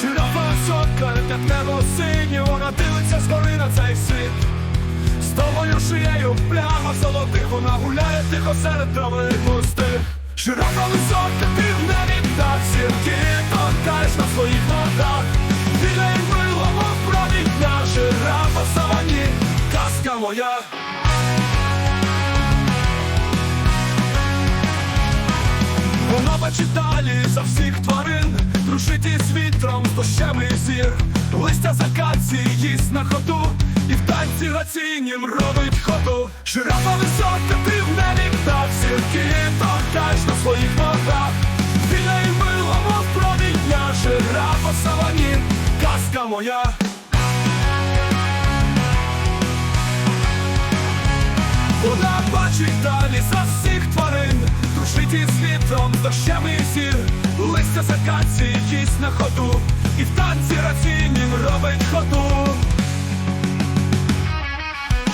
Жирафа висока, як небо синє, вона дивиться згори на цей світ. З тобою шиєю прямо золотих вона гуляє тихо серед трави густих. Жирафа висока, ти в небі так сірки торкаєш на своїх ногах. Біля й мило, мов провідня жирафа савані, казка моя. Вона бачить далі за всіх тварин, дружить із вітром, з дощем і зір, листя з акації їсть на ходу, і в танці гаційнім робить ходу. Жирафа висока, ти в небі птах, сірки торкаєш на своїх ногах. Біля і мило, мов провідня, жирафа в савані, казка моя. Вона бачить далі за всіх тварин, дружить із вітром, дощем і зір, листя з акації їсть на ходу, і в танці раційнім робить ходу.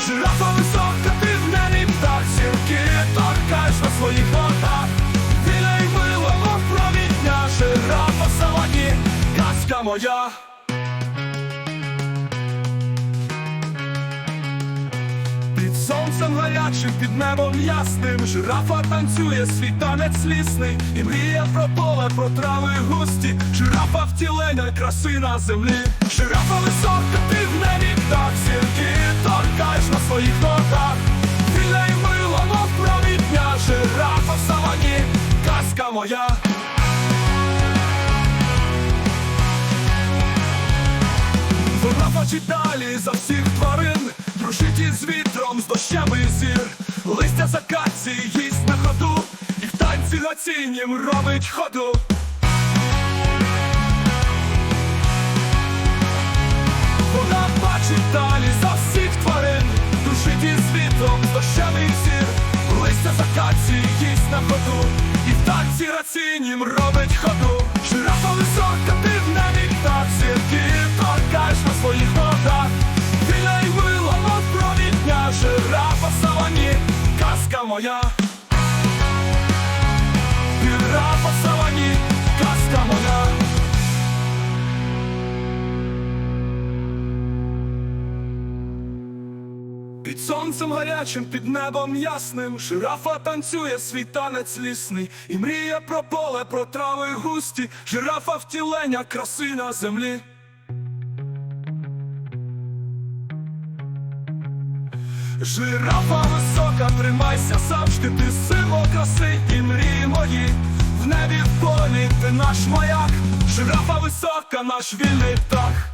Жирафа висока, небі птах, сілки торкаєш на своїх ногах. Віля й мило, мов провідня, жирафа в савані, казка моя. Сонцем гарячим, під небом ясним. Жирафа танцює свій танець лісний. І мріє про поле, про трави густі. Жирафа втілення краси на землі. Жирафа висока, ти в небі птах Сірки торкаєш на своїх ногах. Біля й мило, мов провідня Жирафа в савані, казка моя. Вона бачить далі за всіх тварин, з дощем і зір, листя з акації їсть на ходу, і в танці гаціннім робить ходу. Вона бачить далі за всіх тварин, дружить із вітром, з дощем і зір, листя з акації їсть на ходу, і в танці раціннім робить ходу. Жирафа висока, ти моя. Жирафа в савані, казка моя. Під сонцем гарячим, під небом ясним, жирафа танцює свій танець лісний, і мріє про поле, про трави густі, жирафа втілення краси на землі. Жирафа висока, тримайся завжди, ти символ краси і мрії мої. В небі полі ти наш маяк, жирафа висока, наш вільний птах.